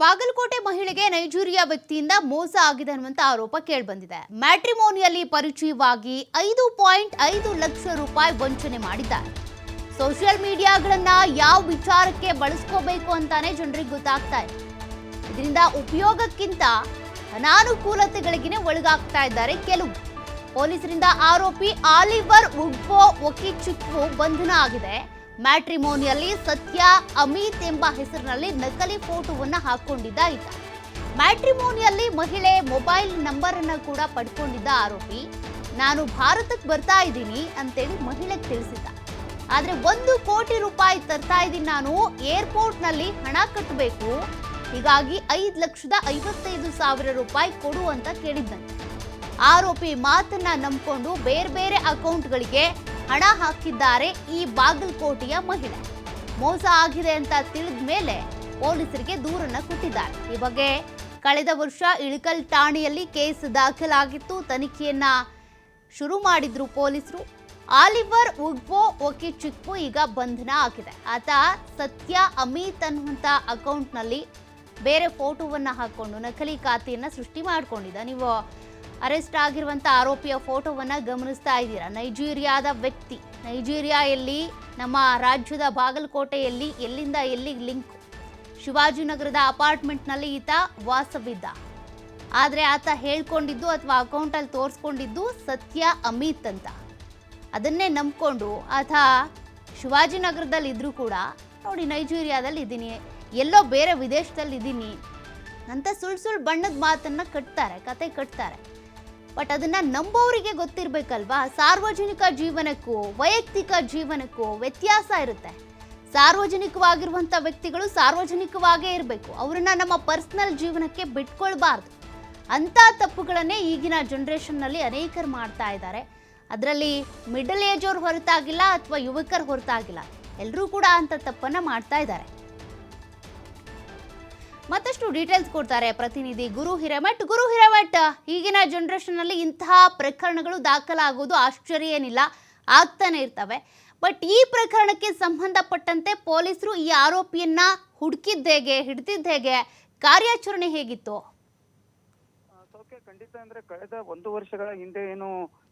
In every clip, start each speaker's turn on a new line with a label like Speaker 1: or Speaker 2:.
Speaker 1: ಬಾಗಲಕೋಟೆ ಮಹಿಳೆಗೆ ನೈಜೀರಿಯಾ ವ್ಯಕ್ತಿಯಿಂದ ಮೋಸ ಆಗಿದೆ ಅನ್ನುವಂತ ಆರೋಪ ಕೇಳಿಬಂದಿದೆ. ಮ್ಯಾಟ್ರಿಮೋನಿಯಲ್ಲಿ ಪರಿಚಯವಾಗಿ ಐದು ಪಾಯಿಂಟ್ ಐದು ಲಕ್ಷ ರೂಪಾಯಿ ವಂಚನೆ ಮಾಡಿದ್ದಾರೆ. ಸೋಷಿಯಲ್ ಮೀಡಿಯಾಗಳನ್ನ ಯಾವ ವಿಚಾರಕ್ಕೆ ಬಳಸ್ಕೋಬೇಕು ಅಂತಾನೆ ಜನರಿಗೆ ಗೊತ್ತಾಗ್ತಾ ಇದೆ. ಇದರಿಂದ ಉಪಯೋಗಕ್ಕಿಂತ ಅನಾನುಕೂಲತೆಗಳಿಗೇನೆ ಒಳಗಾಗ್ತಾ ಇದ್ದಾರೆ ಕೆಲವು. ಪೊಲೀಸರಿಂದ ಆರೋಪಿ ಆಲಿವರ್ ಉಡ್ಬೋ ಒಕಿಚಿಕ್ವು ಬಂಧನ ಆಗಿದೆ. ಮ್ಯಾಟ್ರಿಮೋನಿಯಲ್ಲಿ ಸತ್ಯ, ಅಮಿತ್ ಎಂಬ ಹೆಸರಿನಲ್ಲಿ ನಕಲಿ ಫೋಟೋವನ್ನು ಹಾಕೊಂಡಿದ್ದ ಈತ. ಮ್ಯಾಟ್ರಿಮೋನಿಯಲ್ಲಿ ಮಹಿಳೆ ಮೊಬೈಲ್ ನಂಬರ್ ಅನ್ನ ಕೂಡ ಪಡ್ಕೊಂಡಿದ್ದ ಆರೋಪಿ, ನಾನು ಭಾರತಕ್ಕೆ ಬರ್ತಾ ಇದ್ದೀನಿ ಅಂತೇಳಿ ಮಹಿಳೆಗೆ ತಿಳಿಸಿದ್ದ. ಆದರೆ ಒಂದು ಕೋಟಿ ರೂಪಾಯಿ ತರ್ತಾ ಇದ್ದೀನಿ ನಾನು ಏರ್ಪೋರ್ಟ್ನಲ್ಲಿ ಹಣ ಕಟ್ಟಬೇಕು ಹೀಗಾಗಿ ಐದು ಲಕ್ಷದ ಐವತ್ತೈದು ಸಾವಿರ ರೂಪಾಯಿ ಕೊಡು ಅಂತ ಕೇಳಿದ್ದಂತೆ ಆರೋಪಿ ಮಾತನ್ನ ನಂಬಿಕೊಂಡು ಬೇರೆ ಬೇರೆ ಅಕೌಂಟ್ಗಳಿಗೆ ಹಣ ಹಾಕಿದ್ದಾರೆ ಈ ಬಾಗಲಕೋಟೆಯ ಮಹಿಳೆ. ಮೋಸ ಆಗಿದೆ ಅಂತ ತಿಳಿದ ಮೇಲೆ ಪೊಲೀಸರಿಗೆ ದೂರನ್ನ ಕೊಟ್ಟಿದ್ದಾರೆ. ಈ ಬಗ್ಗೆ ಕಳೆದ ವರ್ಷ ಇಳಕಲ್ ಠಾಣೆಯಲ್ಲಿ ಕೇಸ್ ದಾಖಲಾಗಿತ್ತು. ತನಿಖೆಯನ್ನ ಶುರು ಮಾಡಿದ್ರು ಪೊಲೀಸರು. ಆಲಿವರ್, ಉಗ್ಬೋ ಒಕೆ ಚಿಕ್ಕು ಈಗ ಬಂಧನ ಆಗಿದೆ. ಆತ ಸತ್ಯ, ಅಮಿತ್ ಅನ್ನುವಂಥ ಅಕೌಂಟ್ನಲ್ಲಿ ಬೇರೆ ಫೋಟೋವನ್ನ ಹಾಕೊಂಡು ನಕಲಿ ಖಾತೆಯನ್ನ ಸೃಷ್ಟಿ ಮಾಡಿಕೊಂಡಿದ್ದ. ನೀವು ಅರೆಸ್ಟ್ ಆಗಿರುವಂಥ ಆರೋಪಿಯ ಫೋಟೋವನ್ನ ಗಮನಿಸ್ತಾ ಇದ್ದೀರಾ? ನೈಜೀರಿಯಾದ ವ್ಯಕ್ತಿ. ನೈಜೀರಿಯಾಯಲ್ಲಿ ನಮ್ಮ ರಾಜ್ಯದ ಬಾಗಲಕೋಟೆಯಲ್ಲಿ ಎಲ್ಲಿಂದ ಎಲ್ಲಿಗೆ ಲಿಂಕ್? ಶಿವಾಜಿನಗರದ ಅಪಾರ್ಟ್ಮೆಂಟ್ನಲ್ಲಿ ಈತ ವಾಸವಿದ್ದ. ಆದರೆ ಆತ ಹೇಳ್ಕೊಂಡಿದ್ದು ಅಥವಾ ಅಕೌಂಟಲ್ಲಿ ತೋರಿಸ್ಕೊಂಡಿದ್ದು ಸತ್ಯ ಅಮಿತ್ ಅಂತ. ಅದನ್ನೇ ನಂಬಿಕೊಂಡು ಆತ ಶಿವಾಜಿನಗರದಲ್ಲಿ ಇದ್ದರೂ ಕೂಡ, ನೋಡಿ ನೈಜೀರಿಯಾದಲ್ಲಿ ಇದ್ದೀನಿ, ಎಲ್ಲೋ ಬೇರೆ ವಿದೇಶದಲ್ಲಿ ಇದ್ದೀನಿ, ಅಂತ ಸುಳ್ಳು ಸುಳ್ಳು ಬಣ್ಣದ ಮಾತನ್ನ ಕಟ್ತಾರೆ, ಕತೆ ಕಟ್ತಾರೆ. ಬಟ್ ಅದನ್ನ ನಂಬೋರಿಗೆ ಗೊತ್ತಿರ್ಬೇಕಲ್ವಾ? ಸಾರ್ವಜನಿಕ ಜೀವನಕ್ಕೂ, ವೈಯಕ್ತಿಕ ಜೀವನಕ್ಕೂ ವ್ಯತ್ಯಾಸ ಇರುತ್ತೆ. ಸಾರ್ವಜನಿಕವಾಗಿರುವಂಥ ವ್ಯಕ್ತಿಗಳು ಸಾರ್ವಜನಿಕವಾಗೇ ಇರಬೇಕು. ಅವರನ್ನ ನಮ್ಮ ಪರ್ಸನಲ್ ಜೀವನಕ್ಕೆ ಬಿಟ್ಕೊಳ್ಬಾರ್ದು. ಅಂಥ ತಪ್ಪುಗಳನ್ನೇ ಈಗಿನ ಜನ್ರೇಷನ್ನಲ್ಲಿ ಅನೇಕರು ಮಾಡ್ತಾ ಇದ್ದಾರೆ. ಅದರಲ್ಲಿ ಮಿಡಲ್ ಏಜ್ ಅವ್ರು ಹೊರತಾಗಿಲ್ಲ ಅಥವಾ ಯುವಕರು ಹೊರತಾಗಿಲ್ಲ. ಎಲ್ಲರೂ ಕೂಡ ಅಂಥ ತಪ್ಪನ್ನ ಮಾಡ್ತಾ ಇದ್ದಾರೆ. ಮತ್ತಷ್ಟು ಡೀಟೇಲ್ಸ್ ಕೊಡ್ತಾರೆ ಪ್ರತಿನಿಧಿ ಗುರು ಹಿರೇಮಠ್. ಗುರು ಹಿರೇಮಠ್, ಈಗಿನ ಜನರೇಷನ್ ಅಲ್ಲಿ ಇಂತಹ ಪ್ರಕರಣಗಳು ದಾಖಲಾಗೋದು ಆಶ್ಚರ್ಯ ಏನಿಲ್ಲ ಆಗ್ತಾನೆ ಇರ್ತವೆ. ಬಟ್ ಈ ಪ್ರಕರಣಕ್ಕೆ ಸಂಬಂಧಪಟ್ಟಂತೆ ಪೊಲೀಸರು ಈ ಆರೋಪಿಯನ್ನ ಹುಡುಕಿದ್ದ ಹೇಗೆ ಹಿಡಿದಿದ್ದ ಹೇಗೆ ಕಾರ್ಯಾಚರಣೆ ಹೇಗಿತ್ತು?
Speaker 2: ಖಂಡಿತ ಅಂದ್ರೆ ಕಳೆದ ಒಂದು ವರ್ಷಗಳ ಹಿಂದೆ ಏನು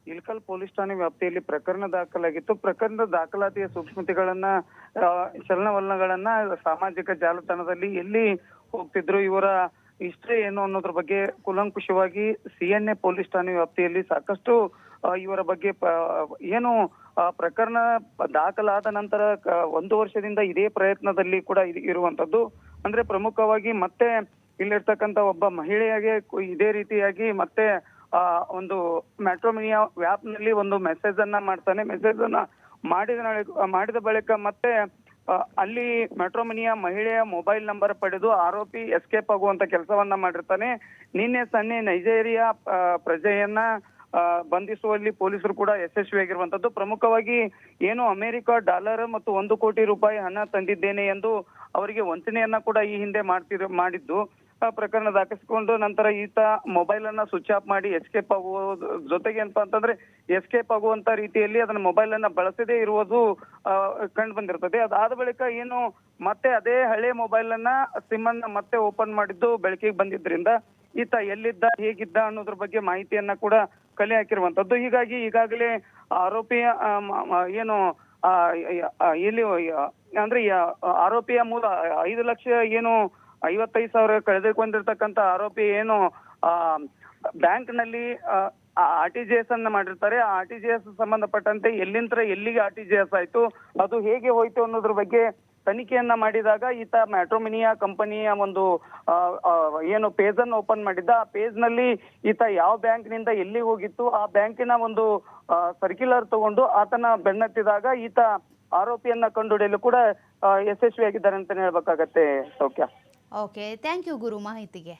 Speaker 2: ಇಲ್ಕಲ್ ಪೊಲೀಸ್ ಠಾಣೆ ವ್ಯಾಪ್ತಿಯಲ್ಲಿ ಪ್ರಕರಣ ದಾಖಲಾಗಿತ್ತು. ಪ್ರಕರಣದ ದಾಖಲಾತಿಯ ಸೂಕ್ಷ್ಮತೆಗಳನ್ನ ಚಲನವಲನಗಳನ್ನ ಸಾಮಾಜಿಕ ಜಾಲತಾಣದಲ್ಲಿ ಎಲ್ಲಿ ಹೋಗ್ತಿದ್ರು, ಇವರ ಇಷ್ಟೇ ಏನು ಅನ್ನೋದ್ರ ಬಗ್ಗೆ ಕುಲಂಕುಷವಾಗಿ ಸಿಎನ್ಎ ಪೊಲೀಸ್ ಠಾಣೆ ವ್ಯಾಪ್ತಿಯಲ್ಲಿ ಸಾಕಷ್ಟು ಇವರ ಬಗ್ಗೆ ಏನು ಪ್ರಕರಣ ದಾಖಲಾದ ನಂತರ ಒಂದು ವರ್ಷದಿಂದ ಇದೇ ಪ್ರಯತ್ನದಲ್ಲಿ ಕೂಡ ಇರುವಂತದ್ದು ಅಂದ್ರೆ ಪ್ರಮುಖವಾಗಿ ಮತ್ತೆ ಇಲ್ಲಿರ್ತಕ್ಕಂತ ಒಬ್ಬ ಮಹಿಳೆಯಾಗೆ ಇದೇ ರೀತಿಯಾಗಿ ಮತ್ತೆ, ಆ, ಒಂದು ಮ್ಯಾಟ್ರೋಮಿನಿಯಾ ವ್ಯಾಪ್ನಲ್ಲಿ ಒಂದು ಮೆಸೇಜ್ ಅನ್ನ ಮಾಡ್ತಾನೆ. ಮೆಸೇಜ್ ಅನ್ನ ಮಾಡಿದ ಮಾಡಿದ ಬಳಿಕ ಮತ್ತೆ ಅಲ್ಲಿ ಮೆಟ್ರೋಮಿನಿಯಾ ಮಹಿಳೆಯ ಮೊಬೈಲ್ ನಂಬರ್ ಪಡೆದು ಆರೋಪಿ ಎಸ್ಕೇಪ್ ಆಗುವಂತ ಕೆಲಸವನ್ನ ಮಾಡಿರ್ತಾನೆ. ನಿನ್ನೆ ಸನ್ನೆ ನೈಜೇರಿಯಾ ಪ್ರಜೆಯನ್ನ ಬಂಧಿಸುವಲ್ಲಿ ಪೊಲೀಸರು ಕೂಡ ಯಶಸ್ವಿಯಾಗಿರುವಂತದ್ದು ಪ್ರಮುಖವಾಗಿ ಏನು ಅಮೆರಿಕ ಡಾಲರ್ ಮತ್ತು ಒಂದು ಕೋಟಿ ರೂಪಾಯಿ ಹಣ ತಂದಿದ್ದೇನೆ ಎಂದು ಅವರಿಗೆ ವಂಚನೆಯನ್ನ ಕೂಡ ಈ ಹಿಂದೆ ಮಾಡ್ತಿರ ಮಾಡಿದ್ದು. ಪ್ರಕರಣ ದಾಖಲಿಸಿಕೊಂಡು ನಂತರ ಈತ ಮೊಬೈಲ್ ಅನ್ನ ಸ್ವಿಚ್ ಆಫ್ ಮಾಡಿ ಎಸ್ಕೇಪ್ ಆಗುವ ಜೊತೆಗೆ ಏನಪ್ಪಾ ಅಂತಂದ್ರೆ ಎಸ್ಕೇಪ್ ಆಗುವಂತ ರೀತಿಯಲ್ಲಿ ಅದನ್ನ ಮೊಬೈಲ್ ಅನ್ನ ಬಳಸದೇ ಇರುವುದು ಕಂಡು ಬಂದಿರ್ತದೆ. ಅದಾದ ಬಳಿಕ ಏನು ಮತ್ತೆ ಅದೇ ಹಳೆ ಮೊಬೈಲ್ ಅನ್ನ ಸಿಮ್ ಅನ್ನ ಮತ್ತೆ ಓಪನ್ ಮಾಡಿದ್ದು ಬೆಳಕಿಗೆ ಬಂದಿದ್ರಿಂದ ಈತ ಎಲ್ಲಿದ್ದ ಹೇಗಿದ್ದ ಅನ್ನೋದ್ರ ಬಗ್ಗೆ ಮಾಹಿತಿಯನ್ನ ಕೂಡ ಕಲೆ ಹಾಕಿರುವಂತದ್ದು. ಹೀಗಾಗಿ ಈಗಾಗಲೇ ಆರೋಪಿಯ ಆ, ಏನು ಆ, ಇಲ್ಲಿ ಅಂದ್ರೆ ಆರೋಪಿಯ ಮೂಲ ಐದು ಲಕ್ಷ ಏನು ಐವತ್ತೈದು ಸಾವಿರ ಕಳೆದುಕೊಂಡಿರ್ತಕ್ಕಂತ ಆರೋಪಿ ಏನು, ಆ ಬ್ಯಾಂಕ್ನಲ್ಲಿ ಆರ್ ಟಿ ಜಿ ಎಸ್ ಅನ್ನ ಮಾಡಿರ್ತಾರೆ. ಆ ಆರ್ ಟಿ ಜಿ ಎಸ್ ಸಂಬಂಧಪಟ್ಟಂತೆ ಎಲ್ಲಿಂದ ಎಲ್ಲಿಗೆ ಆರ್ ಟಿ ಜಿ ಎಸ್ ಆಯ್ತು, ಅದು ಹೇಗೆ ಹೋಯ್ತು ಅನ್ನೋದ್ರ ಬಗ್ಗೆ ತನಿಖೆಯನ್ನ ಮಾಡಿದಾಗ ಈತ ಮ್ಯಾಟ್ರೋಮಿನಿಯಾ ಕಂಪನಿಯ ಒಂದು ಏನು ಪೇಜ್ ಅನ್ನು ಓಪನ್ ಮಾಡಿದ್ದ. ಆ ಪೇಜ್ನಲ್ಲಿ ಈತ ಯಾವ ಬ್ಯಾಂಕ್ನಿಂದ ಎಲ್ಲಿ ಹೋಗಿತ್ತು, ಆ ಬ್ಯಾಂಕಿನ ಒಂದು ಸರ್ಕ್ಯುಲರ್ ತಗೊಂಡು ಆತನ ಬೆನ್ನತ್ತಿದಾಗ ಈತ ಆರೋಪಿಯನ್ನ ಕಂಡುಹಿಡಿಯಲು ಕೂಡ ಯಶಸ್ವಿಯಾಗಿದ್ದಾರೆ ಅಂತಾನೆ ಹೇಳ್ಬೇಕಾಗತ್ತೆ ಸೌಖ್ಯ.
Speaker 1: ಓಕೆ ಥ್ಯಾಂಕ್ ಯು ಗುರು ಮಾಹಿತಿಗೆ